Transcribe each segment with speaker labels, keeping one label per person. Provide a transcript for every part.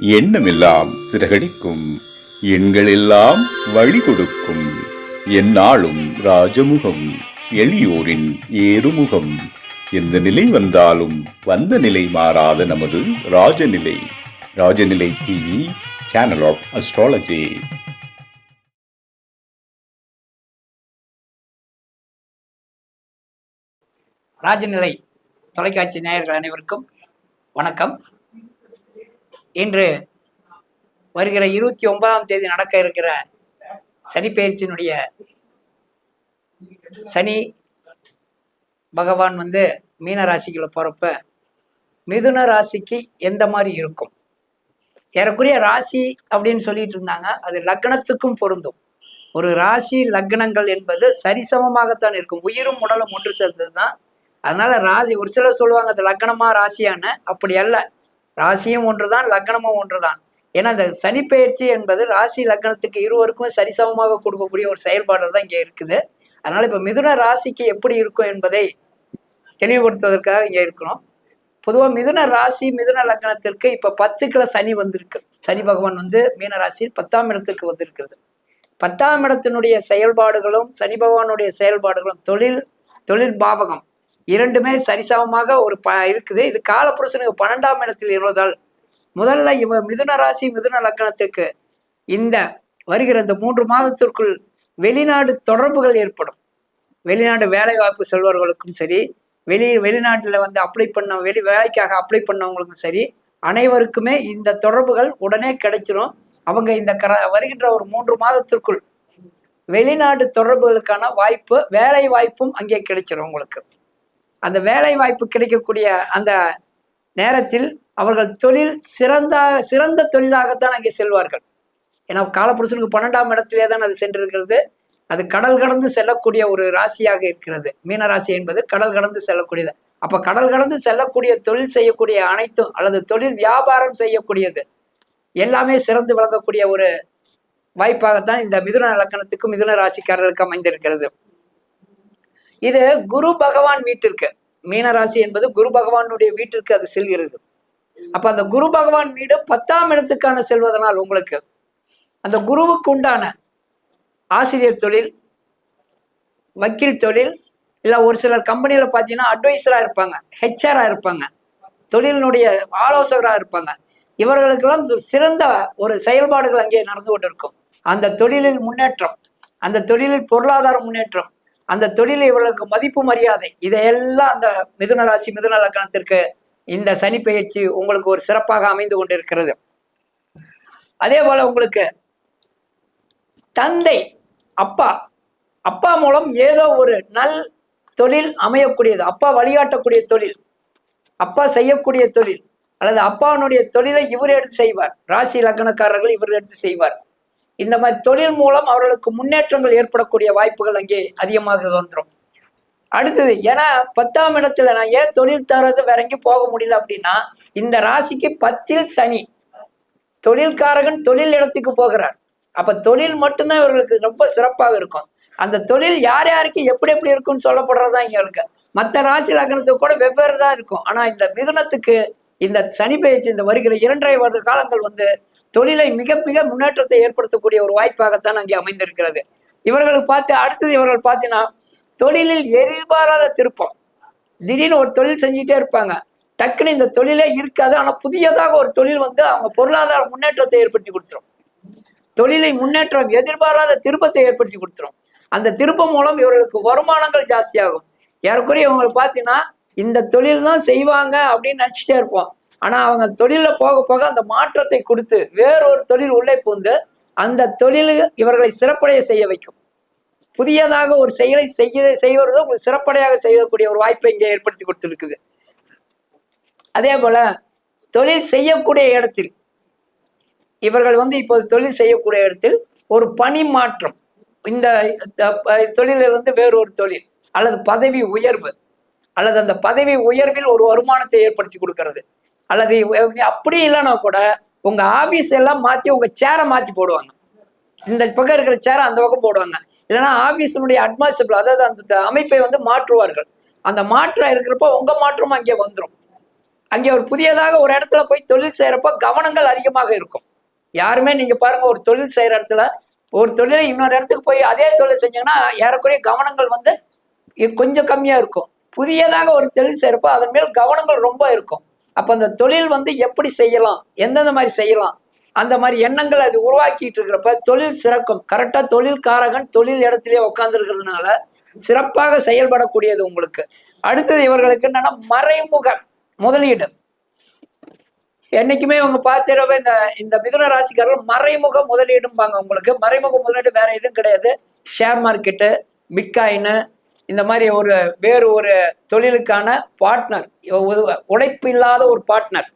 Speaker 1: எண்ணமெல்லாம் சிறகடிக்கும். எண்களெல்லாம் வழி கொடுக்கும் எந்நாளும் ராஜமுகம் எளியோரின் ஏறுமுகம். எந்த நிலை வந்தாலும் வந்த நிலை மாறாத நமது Rajanilai. Rajanilai TV channel of astrology
Speaker 2: Rajanilai தொலைக்காட்சி நேயர்கள் அனைவருக்கும் வணக்கம். இன்று வருகிற இருபத்தி ஒன்பதாம் தேதி நடக்க இருக்கிற சனிப்பெயர்ச்சியினுடைய சனி பகவான் வந்து மீன ராசிக்குள்ள போறப்ப மிதுன ராசிக்கு எந்த மாதிரி இருக்கும்? ஏறக்குறைய ராசி அப்படின்னு சொல்லிட்டு இருந்தாங்க. அது லக்னத்துக்கும் பொருந்தும். ஒரு ராசி லக்னங்கள் என்பது சரிசமமாகத்தான் இருக்கும். உயிரும் உடலும் ஒன்று சேர்ந்தது தான் அதனால ராசி ஒரு சிலர் சொல்லுவாங்க அது லக்னமா ராசியான அப்படி அல்ல. ராசியும் ஒன்றுதான் லக்னமும் ஒன்றுதான். ஏன்னா இந்த சனிப்பெயர்ச்சி என்பது ராசி லக்னத்துக்கு இருவருக்குமே சரிசமமாக கொடுக்கக்கூடிய ஒரு செயல்பாடு தான் இங்கே இருக்குது. அதனால இப்போ மிதுன ராசிக்கு எப்படி இருக்கும் என்பதை தெளிவுபடுத்துவதற்காக இங்கே இருக்கிறோம். பொதுவாக மிதுன ராசி மிதுன லக்னத்திற்கு இப்போ பத்துக்குள்ள சனி வந்திருக்கு. சனி பகவான் வந்து மீன ராசி பத்தாம் இடத்துக்கு வந்திருக்கிறது. பத்தாம் இடத்தினுடைய செயல்பாடுகளும் சனி பகவானுடைய செயல்பாடுகளும் தொழில் தொழில் பாவகம். இரண்டுமே சரிசமமாக ஒரு ப இருக்குது. இது காலப்புருஷனுக்கு பன்னெண்டாம் இடத்தில் இருப்பதால் முதல்ல இவ மிதுன ராசி மிதுன லக்னத்துக்கு இந்த வருகிற இந்த மூன்று மாதத்திற்குள் வெளிநாடு தொடர்புகள் ஏற்படும். வெளிநாடு வேலை வாய்ப்பு செல்வர்களுக்கும் சரி வெளி வெளிநாட்டில் வந்து அப்ளை பண்ண வெளி வேலைக்காக அப்ளை பண்ணவங்களுக்கும் சரி அனைவருக்குமே இந்த தொடர்புகள் உடனே கிடைச்சிரும். அவங்க இந்த கர வருகின்ற ஒரு மூன்று மாதத்திற்குள் வெளிநாடு தொடர்புகளுக்கான வாய்ப்பு வேலை வாய்ப்பும் அங்கே கிடைச்சிரும் உங்களுக்கு. அந்த வேலை வாய்ப்பு கிடைக்கக்கூடிய அந்த நேரத்தில் அவர்கள் தொழில் சிறந்த சிறந்த தொழிலாகத்தான் அங்கே செல்வார்கள். ஏன்னா காலப்புருஷனுக்கு பன்னெண்டாம் இடத்திலே தான் அது சென்றிருக்கிறது. அது கடல் கடந்து செல்லக்கூடிய ஒரு ராசியாக இருக்கிறது. மீனராசி என்பது கடல் கடந்து செல்லக்கூடியது. அப்ப கடல் கடந்து செல்லக்கூடிய தொழில் செய்யக்கூடிய அனைத்தும் அல்லது தொழில் வியாபாரம் செய்யக்கூடியது எல்லாமே சிறந்து விளங்கக்கூடிய ஒரு வாய்ப்பாகத்தான் இந்த மிதுன இலக்கணத்துக்கு மிதுன ராசிக்காரர்களுக்கு அமைந்திருக்கிறது. இது குரு பகவான் வீட்டிற்கு. மீனராசி என்பது குரு பகவானுடைய வீட்டிற்கு அது செல்கிறது. அப்ப அந்த குரு பகவான் வீடு பத்தாம் இடத்துக்கான செல்வதனால் உங்களுக்கு அந்த குருவுக்கு உண்டான ஆசிரியர் தொழில் வக்கீல் தொழில் இல்லை ஒரு சிலர் கம்பெனியில் பார்த்தீங்கன்னா அட்வைசராக இருப்பாங்க ஹெச்ஆராக இருப்பாங்க தொழிலினுடைய ஆலோசகராக இருப்பாங்க. இவர்களுக்கெல்லாம் சிறந்த ஒரு செயல்பாடுகள் அங்கே நடந்து கொண்டிருக்கும். அந்த தொழிலில் முன்னேற்றம் அந்த தொழிலில் பொருளாதார முன்னேற்றம் அந்த தொழில் இவர்களுக்கு மதிப்பு மரியாதை. இதையெல்லாம் அந்த மிதுன ராசி மிதுன லக்கணத்திற்கு இந்த சனி பயிற்சி உங்களுக்கு ஒரு சிறப்பாக அமைந்து கொண்டிருக்கிறது. அதே போல உங்களுக்கு தந்தை அப்பா அப்பா மூலம் ஏதோ ஒரு நல் தொழில் அமையக்கூடியது. அப்பா வழிகாட்டக்கூடிய தொழில் அப்பா செய்யக்கூடிய தொழில் அல்லது அப்பாவினுடைய தொழிலை இவர் எடுத்து செய்வார். ராசி லக்னக்காரர்கள் இவர் எடுத்து செய்வார். இந்த மாதிரி தொழில் மூலம் அவர்களுக்கு முன்னேற்றங்கள் ஏற்படக்கூடிய வாய்ப்புகள் அங்கே அதிகமாக வந்துடும் அடுத்தது ஏன்னா பத்தாம் இடத்துல நான் ஏன் தொழில் தரது விறங்கி போக முடியல அப்படின்னா இந்த ராசிக்கு பத்தில் சனி தொழில்காரகன் தொழில் இடத்துக்கு போகிறார். அப்ப தொழில் மட்டும்தான் இவர்களுக்கு ரொம்ப சிறப்பாக இருக்கும். அந்த தொழில் யார் யாருக்கு எப்படி எப்படி இருக்கும்னு சொல்லப்படுறதா இங்க இருக்கு. மற்ற ராசி லக்னத்துக்கு கூட வெவ்வேறு தான் இருக்கும். ஆனா இந்த மிதுனத்துக்கு இந்த சனி பயிற்சி இந்த வருகிற இரண்டரை வருட காலங்கள் வந்து தொழிலை மிக மிக முன்னேற்றத்தை ஏற்படுத்தக்கூடிய ஒரு வாய்ப்பாகத்தான் அங்கே அமைந்திருக்கிறது. இவர்களுக்கு பார்த்து அடுத்தது இவர்கள் பார்த்தீங்கன்னா தொழிலில் எதிர்பாராத திருப்பம். திடீர்னு ஒரு தொழில் செஞ்சுட்டே இருப்பாங்க. டக்குன்னு இந்த தொழிலே இருக்காது. ஆனா புதியதாக ஒரு தொழில் வந்து அவங்க பொருளாதார முன்னேற்றத்தை ஏற்படுத்தி கொடுத்துரும். தொழிலை முன்னேற்றம் எதிர்பாராத திருப்பத்தை ஏற்படுத்தி கொடுத்துரும். அந்த திருப்பம் மூலம் இவர்களுக்கு வருமானங்கள் ஜாஸ்தியாகும். ஏறக்குறைய இவங்களை பார்த்தீங்கன்னா இந்த தொழில் தான் செய்வாங்க அப்படின்னு நினைச்சிட்டே இருப்போம். ஆனா அவங்க தொழில போக போக அந்த மாற்றத்தை கொடுத்து வேறொரு தொழில் உள்ளே புகுந்து அந்த தொழில் இவர்களை சிறப்படைய செய்ய வைக்கும். புதியதாக ஒரு செயலை செய்ய செய்வதோ ஒரு சிறப்படையாக செய்யக்கூடிய ஒரு வாய்ப்பை இங்கே ஏற்படுத்தி கொடுத்துருக்குது. அதே போல தொழில் செய்யக்கூடிய இடத்தில் இவர்கள் வந்து இப்போது தொழில் செய்யக்கூடிய இடத்தில் ஒரு பணி மாற்றம் இந்த தொழிலிருந்து வேறொரு தொழில் அல்லது பதவி உயர்வு அல்லது அந்த பதவி உயர்வில் ஒரு வருமானத்தை ஏற்படுத்தி கொடுக்கறது. அல்லது அப்படி இல்லைன்னா கூட உங்க ஆபீஸ் எல்லாம் மாத்தி உங்க சேரை மாத்தி போடுவாங்க. இந்த பக்கம் இருக்கிற சேரை அந்த பக்கம் போடுவாங்க. இல்லைன்னா ஆபீஸினுடைய அட்மாசிபிள் அதாவது அந்த அமைப்பை வந்து மாற்றுவார்கள். அந்த மாற்றம் இருக்கிறப்போ உங்க மாற்றமும் அங்கே வந்துடும் அங்கே ஒரு புதியதாக ஒரு இடத்துல போய் தொழில் செய்யறப்போ கவனங்கள் அதிகமாக இருக்கும். யாருமே நீங்க பாருங்க ஒரு தொழில் செய்யற இடத்துல ஒரு தொழிலை இன்னொரு இடத்துக்கு போய் அதே தொழில் செஞ்சீங்கன்னா ஏறக்குறைய கவனங்கள் வந்து கொஞ்சம் கம்மியா இருக்கும். புதியதாக ஒரு தொழில் செய்யறப்போ அதன் மேல் கவனங்கள் ரொம்ப இருக்கும். அப்ப அந்த தொழில் வந்து எப்படி செய்யலாம்? எந்தெந்த மாதிரி செய்யலாம்? அந்த மாதிரி எண்ணங்கள் அது உருவாக்கிட்டு இருக்கிறப்ப தொழில் சிறக்கும். கரெக்டா தொழில்காரகன் தொழில் இடத்திலே உட்கார்ந்துருக்கிறதுனால சிறப்பாக செயல்படக்கூடியது உங்களுக்கு. அடுத்தது இவர்களுக்கு என்னன்னா மறைமுக முதலீடு. என்னைக்குமே இவங்க பார்த்திரவே இந்த இந்த மிதுன ராசிக்காரர்கள் மறைமுக முதலீடும்பாங்க உங்களுக்கு. மறைமுக முதலீடு வேற எதுவும் கிடையாது. ஷேர் மார்க்கெட்டு பிட்காயின்னு இந்த மாதிரி ஒரு வேறு ஒரு தொழிலுக்கான பார்ட்னர் உழைப்பு இல்லாத ஒரு பார்ட்னர்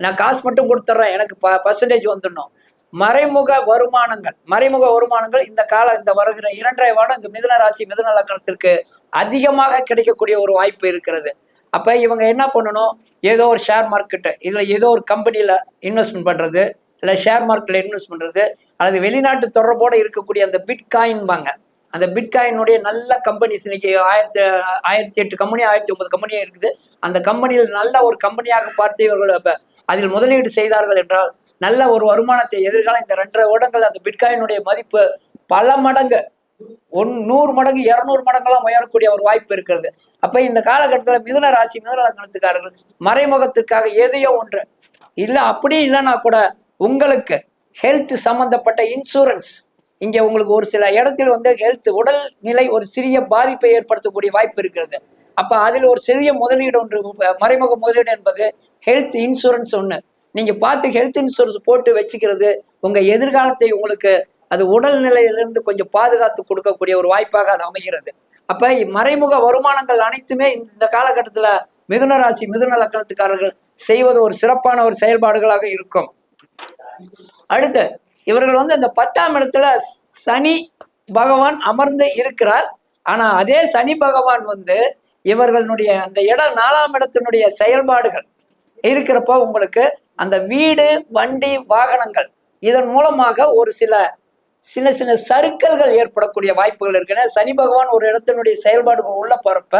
Speaker 2: நான் காசு மட்டும் கொடுத்துட்றேன் எனக்கு ப பர்சன்டேஜ் வந்துடணும். மறைமுக வருமானங்கள் மறைமுக வருமானங்கள் இந்த கால இந்த வருகிற இரண்டரை வருடம் இந்த மிதுன ராசி மிதுன லக்கணத்திற்கு அதிகமாக கிடைக்கக்கூடிய ஒரு வாய்ப்பு இருக்கிறது. அப்ப இவங்க என்ன பண்ணணும்? ஏதோ ஒரு ஷேர் மார்க்கெட்டு இல்லை ஏதோ ஒரு கம்பெனியில் இன்வெஸ்ட்மெண்ட் பண்ணுறது இல்லை ஷேர் மார்க்கெட்டில் இன்வெஸ்ட் பண்ணுறது அல்லது வெளிநாட்டு தொடர்போடு இருக்கக்கூடிய அந்த பிட்காயின்பாங்க அந்த பிட்காயினுடைய நல்ல கம்பெனிஸ் இன்னைக்கு ஆயிரத்தி ஆயிரத்தி எட்டு கம்பெனி ஆயிரத்தி ஒன்பது கம்பெனியாக இருக்குது. அந்த கம்பெனியில் நல்ல ஒரு கம்பெனியாக பார்த்து இவர்கள் அதில் முதலீடு செய்தார்கள் என்றால் நல்ல ஒரு வருமானத்தை எதிர்காலம் இந்த ரெண்டரை வருடங்கள் அந்த பிட்காயினுடைய மதிப்பு பல மடங்கு ஒன் நூறு மடங்கு இரநூறு மடங்கெல்லாம் உயரக்கூடிய ஒரு வாய்ப்பு இருக்கிறது. அப்ப இந்த காலகட்டத்தில் மிதுன ராசி மிதுன லக்னத்துக்காரர்கள் மறைமுகத்திற்காக எதையோ ஒன்று இல்லை அப்படி இல்லைன்னா கூட உங்களுக்கு ஹெல்த் சம்பந்தப்பட்ட இன்சூரன்ஸ் இங்கே உங்களுக்கு ஒரு சில இடத்தில் வந்து ஹெல்த் உடல் நிலை ஒரு சிறிய பாதிப்பை ஏற்படுத்தக்கூடிய வாய்ப்பு இருக்கிறது. அப்போ அதில் ஒரு சிறிய முதலீடு ஒன்று மறைமுக முதலீடு என்பது ஹெல்த் இன்சூரன்ஸ் ஒன்று நீங்கள் பார்த்து ஹெல்த் இன்சூரன்ஸ் போட்டு வச்சுக்கிறது உங்கள் எதிர்காலத்தை உங்களுக்கு அது உடல் நிலையிலிருந்து கொஞ்சம் பாதுகாத்து கொடுக்கக்கூடிய ஒரு வாய்ப்பாக அது அமைகிறது. அப்போ மறைமுக வருமானங்கள் அனைத்துமே இந்த காலகட்டத்தில் மிதுன ராசி மிதுன லக்கணத்துக்காரர்கள் செய்வது ஒரு சிறப்பான ஒரு செயல்பாடுகளாக இருக்கும். அடுத்து இவர்கள் வந்து இந்த பத்தாம் இடத்துல சனி பகவான் அமர்ந்து இருக்கிறார். ஆனா அதே சனி பகவான் வந்து இவர்களுடைய அந்த இடம் நாலாம் இடத்தினுடைய செயல்பாடுகள் இருக்கிறப்போ உங்களுக்கு அந்த வீடு வண்டி வாகனங்கள் இதன் மூலமாக ஒரு சில சின்ன சின்ன சருக்கல்கள் ஏற்படக்கூடிய வாய்ப்புகள் இருக்கு. சனி பகவான் ஒரு இடத்தினுடைய செயல்பாடுகள் உள்ள போறப்ப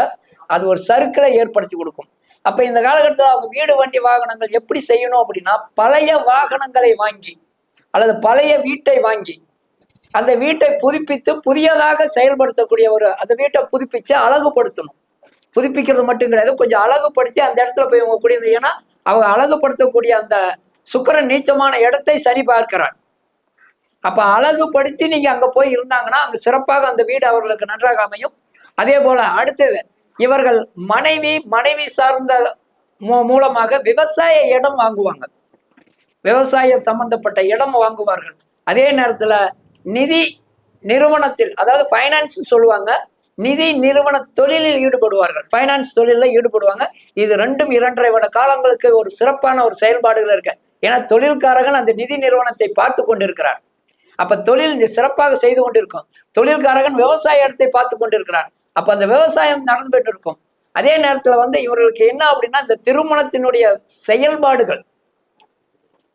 Speaker 2: அது ஒரு சருக்களை ஏற்படுத்தி கொடுக்கும். அப்ப இந்த காலகட்டத்தில் அவங்க வீடு வண்டி வாகனங்கள் எப்படி செய்யணும் அப்படின்னா பழைய வாகனங்களை வாங்கி அல்லது பழைய வீட்டை வாங்கி அந்த வீட்டை புதுப்பித்து புதியதாக செயல்படுத்தக்கூடிய ஒரு அந்த வீட்டை புதுப்பிச்சு அழகுபடுத்தணும். புதுப்பிக்கிறது மட்டும் கிடையாது கொஞ்சம் அழகுபடுத்தி அந்த இடத்துல போய் அவங்க கூடியது ஏன்னா அவங்க அழகுபடுத்தக்கூடிய அந்த சுக்கரன் நீச்சமான இடத்தை சரி பார்க்கிறார். அப்ப அழகுபடுத்தி நீங்க அங்க போய் இருந்தாங்கன்னா அங்கே சிறப்பாக அந்த வீடு அவர்களுக்கு நன்றாக அமையும். அதே போல அடுத்தது இவர்கள் மனைவி மனைவி சார்ந்த மூ- மூலமாக விவசாய இடம் வாங்குவாங்க. விவசாயம் சம்பந்தப்பட்ட இடம் வாங்குவார்கள். அதே நேரத்துல நிதி நிறுவனத்தில் அதாவது ஃபைனான்ஸ் சொல்லுவாங்க நிதி நிறுவன தொழிலில் ஈடுபடுவார்கள். ஃபைனான்ஸ் தொழிலில் ஈடுபடுவாங்க. இது ரெண்டும் இரண்டரை வருட காலங்களுக்கு ஒரு சிறப்பான ஒரு செயல்பாடுகள் இருக்கு. ஏன்னா தொழில்காரர்கள் அந்த நிதி நிறுவனத்தை பார்த்து கொண்டிருக்கிறார். அப்ப தொழில் இந்த சிறப்பாக செய்து கொண்டிருக்கும். தொழில்காரகன் விவசாய இடத்தை பார்த்து கொண்டிருக்கிறார். அப்ப அந்த விவசாயம் நடந்துட்டு இருக்கும். அதே நேரத்துல வந்து இவர்களுக்கு என்ன அப்படின்னா இந்த திருமணத்தினுடைய செயல்பாடுகள்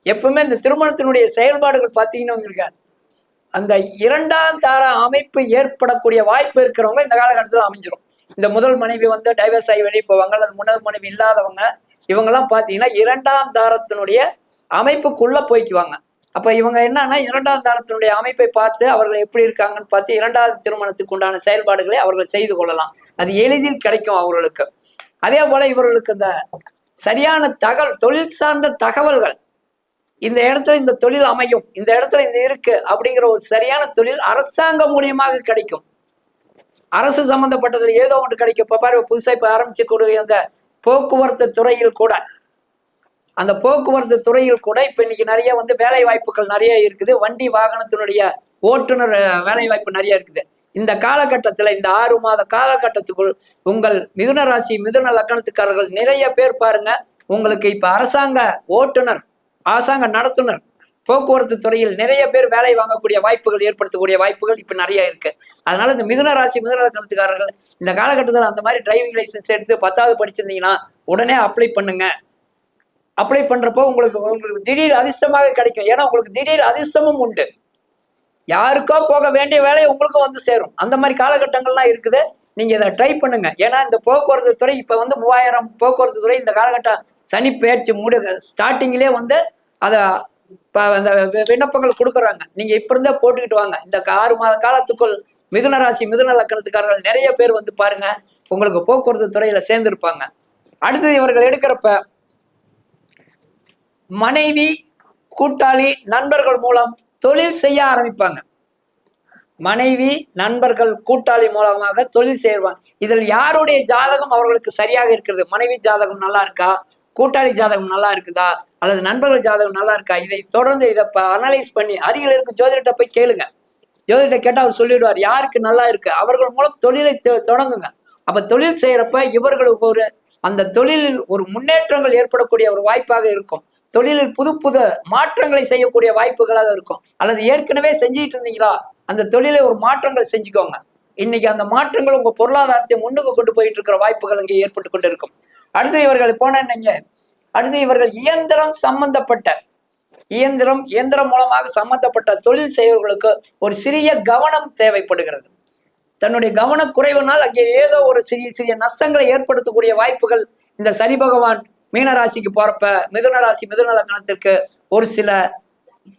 Speaker 2: எப்பவுமே இந்த திருமணத்தினுடைய செயல்பாடுகள் பார்த்தீங்கன்னா அந்த இரண்டாம் தார அமைப்பு ஏற்படக்கூடிய வாய்ப்பு இருக்கிறவங்க இந்த காலகட்டத்தில் அமைஞ்சிரும். இந்த முதல் மனைவி வந்து டைவர்ஸ் ஆகி வெளியே போவாங்க அல்லது முதல் மனைவி இல்லாதவங்க இவங்கெல்லாம் பார்த்தீங்கன்னா இரண்டாம் தாரத்தினுடைய அமைப்புக்குள்ள போய்க்குவாங்க. அப்ப இவங்க என்னன்னா இரண்டாம் தாரத்தினுடைய அமைப்பை பார்த்து அவர்கள் எப்படி இருக்காங்கன்னு பார்த்து இரண்டாவது திருமணத்துக்கு உண்டான செயல்பாடுகளை அவர்கள் செய்து கொள்ளலாம். அது எளிதில் கிடைக்கும் அவர்களுக்கு. அதே போல இவர்களுக்கு இந்த சரியான தகவல் தொழில் சார்ந்த தகவல்கள் இந்த இடத்துல இந்த தொழில் அமையும் இந்த இடத்துல இந்த இருக்கு அப்படிங்கிற ஒரு சரியான தொழில் அரசாங்கம் மூலியமாக கிடைக்கும். அரசு சம்பந்தப்பட்டதுல ஏதோ ஒன்று கிடைக்கும். இப்ப பாரு புதுசா இப்ப ஆரம்பிச்சு கொடுக்க அந்த போக்குவரத்து துறையில் கூட. அந்த போக்குவரத்து துறையில் கூட இப்ப இன்னைக்கு நிறைய வந்து வேலை வாய்ப்புகள் நிறைய இருக்குது. வண்டி வாகனத்தினுடைய ஓட்டுநர் வேலை வாய்ப்பு நிறைய இருக்குது. இந்த காலகட்டத்துல இந்த ஆறு மாத காலகட்டத்துக்குள் உங்கள் மிதுன ராசி மிதுன லக்கணத்துக்காரர்கள் நிறைய பேர் பாருங்க. உங்களுக்கு இப்ப அரசாங்க ஓட்டுநர் அரசாங்க நடத்துனர். போக்குவரத்து துறையில் நிறைய பேர் வேலை வாங்கக்கூடிய வாய்ப்புகள் ஏற்படுத்தக்கூடிய வாய்ப்புகள் இப்ப நிறைய இருக்கு. அதனால இந்த மிதுன ராசி மிதுன லக்கணத்துக்காரர்கள் இந்த காலகட்டத்தில் அந்த மாதிரி டிரைவிங் லைசென்ஸ் எடுத்து பத்தாவது படிச்சிருந்தீங்கன்னா உடனே அப்ளை பண்ணுங்க. அப்ளை பண்றப்போ உங்களுக்கு உங்களுக்கு திடீர் அதிர்ஷ்டமாக கிடைக்கும். ஏன்னா உங்களுக்கு திடீர் அதிர்ஷ்டமும் உண்டு. யாருக்கோ போக வேண்டிய வேலை உங்களுக்கும் வந்து சேரும். அந்த மாதிரி காலகட்டங்கள்லாம் இருக்குது. நீங்க இதை ட்ரை பண்ணுங்க. ஏன்னா இந்த போக்குவரத்து துறை இப்ப வந்து மூவாயிரம் போக்குவரத்து துறை இந்த காலகட்டம் சனி பயிற்சி முடி ஸ்டார்டிங்லேயே வந்து அதை அந்த விண்ணப்பங்கள் கொடுக்குறாங்க. நீங்க இப்ப இருந்தே போட்டுக்கிட்டு வாங்க. இந்த ஆறு மாத காலத்துக்குள் மிதுன ராசி மிதுன லக்கணத்துக்காரர்கள் நிறைய பேர் வந்து பாருங்க உங்களுக்கு போக்குவரத்து துறையில சேர்ந்திருப்பாங்க. அடுத்தது இவர்கள் எடுக்கிறப்ப மனைவி கூட்டாளி நண்பர்கள் மூலம் தொழில் செய்ய ஆரம்பிப்பாங்க. மனைவி நண்பர்கள் கூட்டாளி மூலமாக தொழில் செய்வாங்க. இதில் யாருடைய ஜாதகம் அவர்களுக்கு சரியாக இருக்கிறது? மனைவி ஜாதகம் நல்லா இருக்கா? கூட்டாளி ஜாதகம் நல்லா இருக்குதா? அல்லது நண்பர்கள் ஜாதகம் நல்லா இருக்கா? இதை தொடர்ந்து இதை அனலைஸ் பண்ணி அருகில் இருக்க ஜோதிடத்தை போய் கேளுங்க. ஜோதிடத்தை கேட்டால் அவர் சொல்லிடுவார் யாருக்கு நல்லா இருக்கு? அவர்கள் மூலம் தொழிலை தொடங்குங்க. அப்ப தொழில் செய்யறப்ப இவர்களுக்கு ஒரு அந்த தொழிலில் ஒரு முன்னேற்றங்கள் ஏற்படக்கூடிய ஒரு வாய்ப்பாக இருக்கும். தொழிலில் புது புது மாற்றங்களை செய்யக்கூடிய வாய்ப்புகளாக இருக்கும். அல்லது ஏற்கனவே செஞ்சுட்டு இருந்தீங்களா? அந்த தொழிலை ஒரு மாற்றங்கள் செஞ்சுக்கோங்க. இன்னைக்கு அந்த மாற்றங்கள் உங்க பொருளாதாரத்தை முன்னுக்கு கொண்டு போயிட்டு இருக்கிற வாய்ப்புகள் இங்கே ஏற்பட்டு கொண்டு இருக்கும் அடுத்து இவர்கள் போனீங்க அடுத்து இவர்கள் இயந்திரம் சம்பந்தப்பட்ட இயந்திரம் இயந்திரம் மூலமாக சம்பந்தப்பட்ட தொழில் செய்வர்களுக்கு ஒரு சிறிய கவனம் தேவைப்படுகிறது. தன்னுடைய கவனக்குறைவினால் அங்கே ஏதோ ஒரு சிறிய சிறிய நஷ்டங்களை ஏற்படுத்தக்கூடிய வாய்ப்புகள் இந்த சனி பகவான் மீனராசிக்கு போறப்ப மிதுன ராசி மிதுன லக்னத்திற்கு ஒரு சில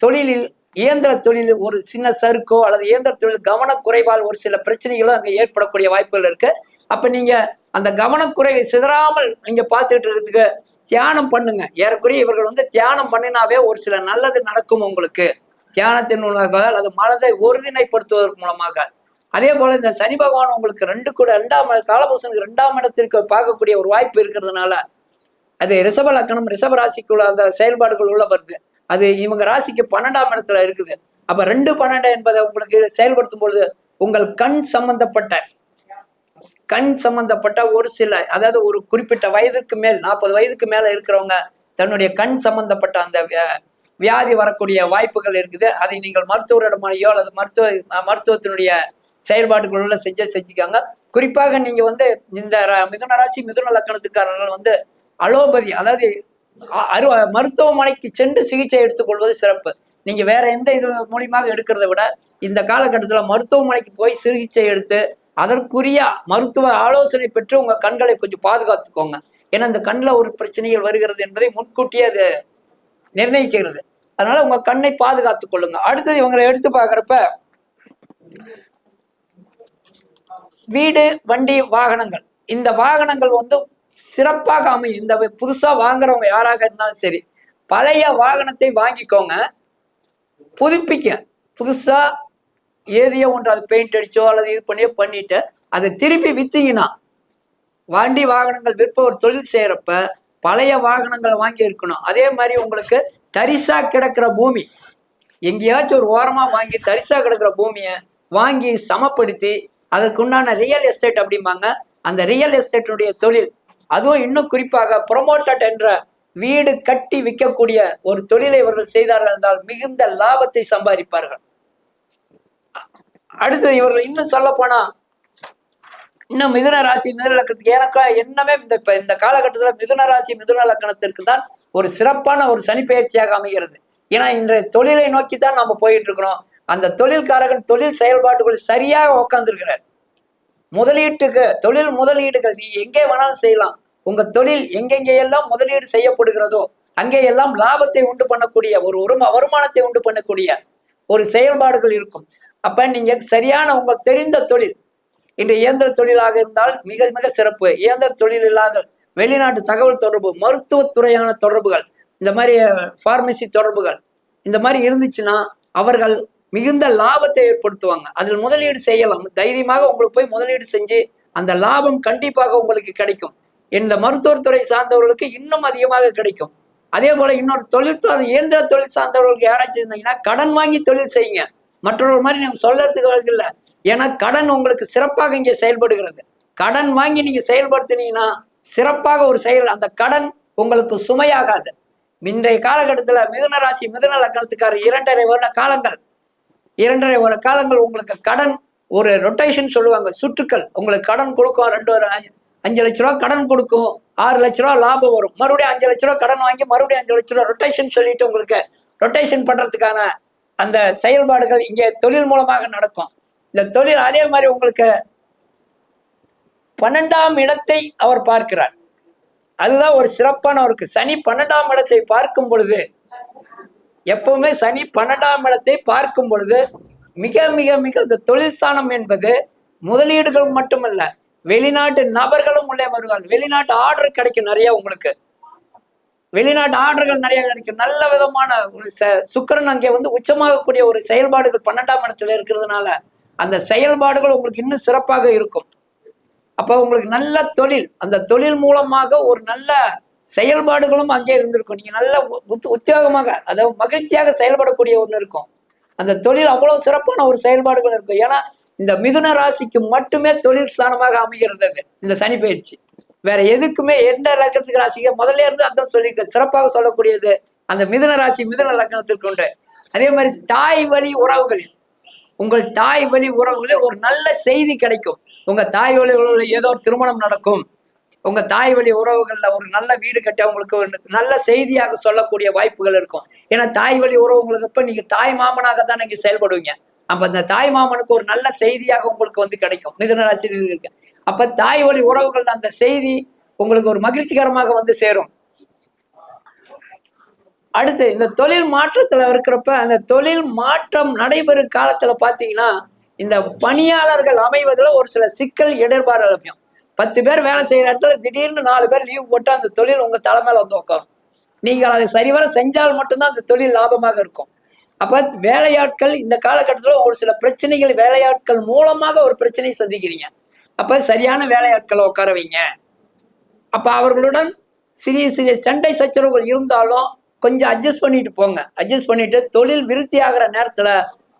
Speaker 2: தொழிலில் இயந்திர தொழில் ஒரு சின்ன சறுக்கோ அல்லது இயந்திர தொழில் கவனக்குறைவால் ஒரு சில பிரச்சனைகளும் அங்கே ஏற்படக்கூடிய வாய்ப்புகள் இருக்கு. அப்ப நீங்க அந்த கவனக்குறைவை சிதறாமல் நீங்க பார்த்துட்டு இருக்கிறதுக்கு தியானம் பண்ணுங்க. ஏறக்குறைய இவர்கள் வந்து தியானம் பண்ணினாவே ஒரு சில நல்லது நடக்கும் உங்களுக்கு. தியானத்தின் மூலமாக அல்லது மனதை உறுதிணைப்படுத்துவதற்கு மூலமாக. அதே போல இந்த சனி பகவான் உங்களுக்கு ரெண்டு கூட ரெண்டாம் இட- காலபுருஷனுக்கு ரெண்டாம் இடத்திற்கு பார்க்கக்கூடிய ஒரு வாய்ப்பு இருக்கிறதுனால அது ரிஷப லக்கணம் ரிஷப ராசிக்குள்ள அந்த செயல்பாடுகள் உள்ள வருது. அது இவங்க ராசிக்கு பன்னெண்டாம் இடத்துல இருக்குது. அப்ப ரெண்டு பன்னெண்டு என்பதை உங்களுக்கு செயல்படுத்தும் பொழுது உங்கள் கண் சம்பந்தப்பட்ட கண் சம்பந்தப்பட்ட ஒரு சில அதாவது ஒரு குறிப்பிட்ட வயதுக்கு மேல் நாற்பது வயதுக்கு மேல இருக்கிறவங்க தன்னுடைய கண் சம்பந்தப்பட்ட அந்த வியா- வியாதி வரக்கூடிய வாய்ப்புகள் இருக்குது. அதை நீங்கள் மருத்துவரிடமானையோ அல்லது மருத்துவ மருத்துவத்தினுடைய செயல்பாடுகளுள்ள செஞ்சு செஞ்சுக்காங்க. குறிப்பாக நீங்க வந்து இந்த ர- மிதுன ராசி மிதுன லக்கணத்துக்காரர்கள் வந்து அலோபதி அதாவது அ- அரு மருத்துவமனைக்கு சென்று சிகிச்சை எடுத்துக்கொள்வது சிறப்பு. நீங்க வேற எந்த இது மூலியமாக எடுக்கிறத விட இந்த காலகட்டத்தில் மருத்துவமனைக்கு போய் சிகிச்சை எடுத்து அதற்குரிய மருத்துவ ஆலோசனை பெற்று உங்க கண்களை கொஞ்சம் பாதுகாத்துக்கோங்க. ஏன்னா இந்த கண்ணில் ஒரு பிரச்சனைகள் வருகிறது என்பதை முன்கூட்டியே அது நிர்ணயிக்கிறது. அதனால உங்க கண்ணை பாதுகாத்துக் கொள்ளுங்க. அடுத்தது இவங்களை எடுத்து பார்க்குறப்ப வீடு வண்டி வாகனங்கள். இந்த வாகனங்கள் வந்து சிறப்பாக அமையும். இந்த புதுசா வாங்குறவங்க யாராக இருந்தாலும் சரி பழைய வாகனத்தை வாங்கிக்கோங்க. புதுப்பிக்க புதுசா ஏதையோ ஒன்று அது பெயிண்ட் அடிச்சோ அல்லது இது பண்ணியோ பண்ணிட்டு அதை திருப்பி விற்றீங்கன்னா வண்டி வாகனங்கள் விற்பவர் தொழில் செய்யறப்ப பழைய வாகனங்களை வாங்கி இருக்கணும். அதே மாதிரி உங்களுக்கு தரிசா கிடக்கிற பூமி எங்கேயாச்சும் ஒரு ஓரமா வாங்கி தரிசா கிடக்கிற பூமியை வாங்கி சமப்படுத்தி அதற்குண்டான ரியல் எஸ்டேட் அப்படிம்பாங்க. அந்த ரியல் எஸ்டேட்டுடைய தொழில் அதுவும் இன்னும் குறிப்பாக ப்ரொமோட்டட் என்ற வீடு கட்டி விற்கக்கூடிய ஒரு தொழிலை இவர்கள் செய்தார்கள் என்றால் மிகுந்த லாபத்தை சம்பாதிப்பார்கள். அடுத்து இவர்கள் இன்னும் சொல்ல போனா இன்னும் மிதுன ராசி மிதுன லக்கணத்துக்கு ஏனக்கா என்னமே இந்த இப்ப இந்த காலகட்டத்துல மிதுன ராசி மிதுன லக்கணத்திற்கு தான் ஒரு சிறப்பான ஒரு சனி பயிற்சியாக அமைகிறது. ஏன்னா இன்றைய தொழிலை நோக்கி தான் நம்ம போயிட்டு இருக்கிறோம் அந்த தொழில்காரகன் தொழில் செயல்பாட்டுகள் சரியாக உட்கார்ந்துருக்கிறார் முதலீட்டுக்கு தொழில் முதலீடுகள் நீ எங்கே வேணாலும் செய்யலாம். உங்க தொழில் எங்கெங்கே எல்லாம் முதலீடு செய்யப்படுகிறதோ அங்கே எல்லாம் லாபத்தை உண்டு பண்ணக்கூடிய ஒரு உரும வருமானத்தை உண்டு பண்ணக்கூடிய ஒரு செயல்பாடுகள் இருக்கும். அப்ப நீங்க சரியான உங்களுக்கு தெரிந்த தொழில். இன்று இயந்திர தொழிலாக இருந்தால் மிக மிக சிறப்பு. இயந்திர தொழில் இல்லாத வெளிநாட்டு தகவல் தொடர்பு மருத்துவத்துறையான தொடர்புகள் இந்த மாதிரி ஃபார்மசி தொடர்புகள் இந்த மாதிரி இருந்துச்சுன்னா அவர்கள் மிகுந்த லாபத்தை ஏற்படுத்துவாங்க. அதில் முதலீடு செய்யலாம். தைரியமாக உங்களுக்கு போய் முதலீடு செஞ்சு அந்த லாபம் கண்டிப்பாக உங்களுக்கு கிடைக்கும். இந்த மருத்துவத்துறை சார்ந்தவர்களுக்கு இன்னும் அதிகமாக கிடைக்கும். அதே போல இன்னொரு தொழில் இயந்திர தொழில் சார்ந்தவர்களுக்கு யாராச்சும் இருந்தீங்கன்னா கடன் வாங்கி தொழில் செய்யுங்க. மற்றொரு மாதிரி நீங்க சொல்றதுக்கு இல்லை. ஏன்னா கடன் உங்களுக்கு சிறப்பாக இங்கே செயல்படுகிறது. கடன் வாங்கி நீங்க செயல்படுத்தினீங்கன்னா சிறப்பாக ஒரு செயல் அந்த கடன் உங்களுக்கு சுமையாகாது. இன்றைய காலகட்டத்தில் மிதுன ராசி மிதுன லக்னத்துக்கார இரண்டரை வருட காலங்கள். இரண்டரை வருட காலங்கள் உங்களுக்கு கடன் ஒரு ரொட்டேஷன் சொல்லுவாங்க சுற்றுக்கள். உங்களுக்கு கடன் கொடுக்கும் ரெண்டு ஒரு அஞ்சு- அஞ்சு லட்ச ரூபா கடன் கொடுக்கும் ஆறு லட்ச ரூபா லாபம் வரும். மறுபடியும் அஞ்சு லட்ச ரூபா கடன் வாங்கி மறுபடியும் அஞ்சு லட்ச ரூபா ரொட்டேஷன் சொல்லிட்டு உங்களுக்கு ரொட்டேஷன் பண்றதுக்கான அந்த செயல்பாடுகள் இங்கே தொழில் மூலமாக நடக்கும். இந்த தொழில் அதே மாதிரி உங்களுக்கு பன்னெண்டாம் இடத்தை அவர் பார்க்கிறார். அதுதான் ஒரு சிறப்பான ஒரு சனி பன்னெண்டாம் இடத்தை பார்க்கும் பொழுது எப்பவுமே சனி பன்னெண்டாம் இடத்தை பார்க்கும் பொழுது மிக மிக மிக இந்த தொழில் ஸ்தானம் என்பது முதலீடுகள் மட்டுமல்ல வெளிநாட்டு நபர்களும் உள்ளே வருவார்கள். வெளிநாட்டு ஆர்டர் கிடைக்கும் நிறைய உங்களுக்கு. வெளிநாட்டு ஆர்டர்கள் நிறைய கிடைக்கும். நல்ல விதமான ஒரு ச- சுக்கிரன் அங்கே வந்து உச்சமாகக்கூடிய ஒரு செயல்பாடுகள் பன்னெண்டாம் இடத்துல இருக்கிறதுனால அந்த செயல்பாடுகள் உங்களுக்கு இன்னும் சிறப்பாக இருக்கும். அப்போ உங்களுக்கு நல்ல தொழில் அந்த தொழில் மூலமாக ஒரு நல்ல செயல்பாடுகளும் அங்கே இருந்திருக்கும். நீங்க நல்ல உத்- உத்தியோகமாக அதாவது மகிழ்ச்சியாக செயல்படக்கூடிய ஒன்று இருக்கும். அந்த தொழில் அவ்வளவு சிறப்பான ஒரு செயல்பாடுகள் இருக்கும். ஏன்னா இந்த மிதுன ராசிக்கு மட்டுமே தொழில் ஸ்தானமாக அமைகிறது இந்த சனி பயிற்சி. வேற எதுக்குமே எந்த லக்கணத்துக்கு ராசிக்கு முதல்ல இருந்து அதான் சொல்லியிருக்க சிறப்பாக சொல்லக்கூடியது அந்த மிதுன ராசி மிதன லக்கணத்திற்கு உண்டு. அதே மாதிரி தாய் வழி உறவுகளில். உங்கள் தாய் வழி உறவுகளில் ஒரு நல்ல செய்தி கிடைக்கும். உங்க தாய் வழி உறவுகளில் ஏதோ ஒரு திருமணம் நடக்கும். உங்க தாய் வழி உறவுகள்ல ஒரு நல்ல வீடு கட்ட உங்களுக்கு ஒரு நல்ல செய்தியாக சொல்லக்கூடிய வாய்ப்புகள் இருக்கும். ஏன்னா தாய் வழி உறவுங்களுக்கு இப்ப நீங்க தாய் மாமனாக தான் நீங்க செயல்படுவீங்க. அப்ப அந்த தாய் மாமனுக்கு ஒரு நல்ல செய்தியாக உங்களுக்கு வந்து கிடைக்கும். மிதுன ராசிக்கு அப்ப தாய் வழி உறவுகள் அந்த செய்தி உங்களுக்கு ஒரு மகிழ்ச்சிகரமாக வந்து சேரும். அடுத்து இந்த தொழில் மாற்றத்துல இருக்கிறப்ப அந்த தொழில் மாற்றம் நடைபெறும் காலத்துல பாத்தீங்கன்னா இந்த பணியாளர்கள் அமைவதுல ஒரு சில சிக்கல் இடர்பாடு அமையும் பத்து பேர் வேலை செய்யற இடத்துல திடீர்னு நாலு பேர் லீவ் போட்டு அந்த தொழில் உங்க தலைமையில வந்து உட்காரும். நீங்கள் அதை சரிவர செஞ்சால் மட்டும்தான் அந்த தொழில் லாபமாக இருக்கும். அப்ப வேலையாட்கள் இந்த காலகட்டத்தில் ஒரு சில பிரச்சனைகள் வேலையாட்கள் மூலமாக ஒரு பிரச்சனையை சந்திக்கிறீங்க. அப்ப சரியான வேலையாட்களை உட்கார வைங்க. அப்ப அவர்களுடன் சிறிய சிறிய சண்டை சச்சரவுகள் இருந்தாலும் கொஞ்சம் அட்ஜஸ்ட் பண்ணிட்டு போங்க. அட்ஜஸ்ட் பண்ணிட்டு தொழில் விருத்தி ஆகிற நேரத்துல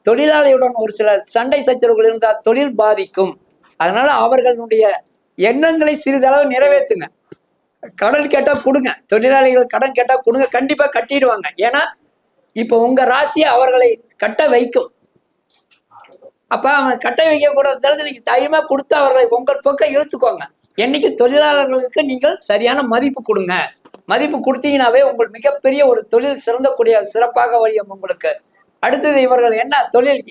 Speaker 2: தொழிலாளியுடன் ஒரு சில சண்டை சச்சரவுகள் இருந்தால் தொழில் பாதிக்கும். அதனால அவர்களுடைய எண்ணங்களை சிறிதளவு நிறைவேற்றுங்க. கடன் கேட்டால் கொடுங்க. தொழிலாளிகள் கடன் கேட்டால் கொடுங்க. கண்டிப்பாக கட்டிடுவாங்க. ஏன்னா இப்ப உங்க ராசி அவர்களை கட்ட வைக்கும். அப்ப அவங்க கட்ட வைக்க கூட நீங்க தைரியமா கொடுத்து அவர்களை உங்கள் பக்கம் இழுத்துக்கோங்க. என்னைக்கு தொழிலாளர்களுக்கு நீங்கள் சரியான மதிப்பு கொடுங்க. மதிப்பு கொடுத்தீங்கன்னாவே உங்கள் மிகப்பெரிய ஒரு தொழில் சிறந்தக்கூடிய சிறப்பாக வழியும் உங்களுக்கு. அடுத்தது இவர்கள் என்ன தொழில்?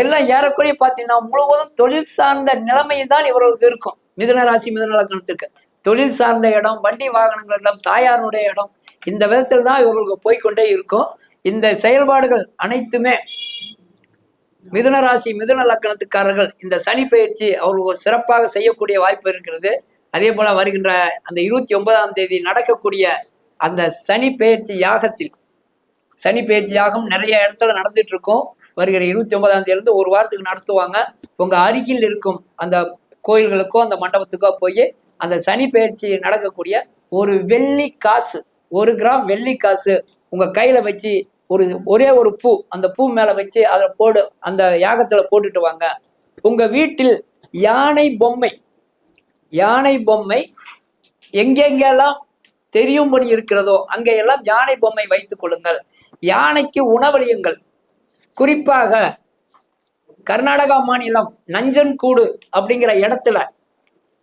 Speaker 2: எல்லாம் ஏறக்குறைய பார்த்தீங்கன்னா முழுவதும் தொழில் சார்ந்த நிலைமை தான் இவர்களுக்கு இருக்கும். மிதுன ராசி மிதுன லக்னத்துக்கு. தொழில் சார்ந்த இடம் வண்டி வாகனங்கள் இடம் தாயாருடைய இடம். இந்த விதத்தில் தான் இவர்களுக்கு போய்க்கொண்டே இருக்கும். இந்த செயல்பாடுகள் அனைத்துமே மிதுன ராசி மிதுன லக்கணத்துக்காரர்கள் இந்த சனி பயிற்சி அவர்களுக்கு சிறப்பாக செய்யக்கூடிய வாய்ப்பு இருக்கிறது. அதே போல வருகின்ற அந்த இருபத்தி ஒன்பதாம் தேதி நடக்கக்கூடிய அந்த சனி பயிற்சி யாகத்தில் சனி பயிற்சி யாகம் நிறைய இடத்துல நடந்துட்டு இருக்கும். வருகிற இருபத்தி ஒன்பதாம் தேதி இருந்து ஒரு வாரத்துக்கு நடத்துவாங்க. உங்க அருகில் இருக்கும் அந்த கோயில்களுக்கோ அந்த மண்டபத்துக்கோ போய் அந்த சனி பயிற்சி நடக்கக்கூடிய ஒரு வெள்ளி காசு ஒரு கிராம் வெள்ளி காசு உங்க கையில வச்சு ஒரு ஒரே ஒரு பூ அந்த பூ மேல வச்சு அதை போடு அந்த யாகத்துல போட்டுட்டு வாங்க. உங்க வீட்டில் யானை பொம்மை யானை பொம்மை எங்கெங்கெல்லாம் தெரியும்படி இருக்கிறதோ அங்கெல்லாம் யானை பொம்மை வைத்துக் கொள்ளுங்கள். யானைக்கு உணவளியுங்கள். குறிப்பாக கர்நாடகா மாநிலம் நஞ்சன்கூடு அப்படிங்கிற இடத்துல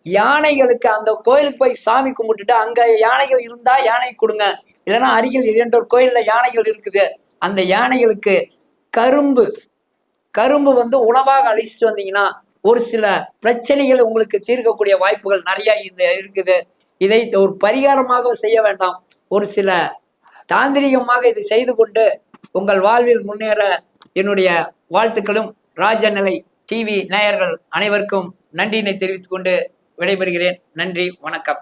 Speaker 2: யானைகளுக்கு அந்த கோயிலுக்கு போய் சாமி கும்பிட்டுட்டு அங்க யானைகள் இருந்தா யானை கொடுங்க. இல்லைன்னா அருகில் இரண்டொரு கோயிலில் யானைகள் இருக்குது. அந்த யானைகளுக்கு கரும்பு கரும்பு வந்து உணவாக அழிச்சிட்டு வந்தீங்கன்னா ஒரு சில பிரச்சனைகள் உங்களுக்கு தீர்க்கக்கூடிய வாய்ப்புகள் நிறைய இந்த இருக்குது. இதை ஒரு பரிகாரமாக செய்ய வேண்டாம். ஒரு சில தாந்திரிகமாக இதை செய்து கொண்டு உங்கள் வாழ்வில் முன்னேற என்னுடைய வாழ்த்துக்களும் ராஜநிலை டிவி நேயர்கள் அனைவருக்கும் நன்றியினை தெரிவித்துக் கொண்டு விடைபெறுகிறேன். நன்றி வணக்கம்.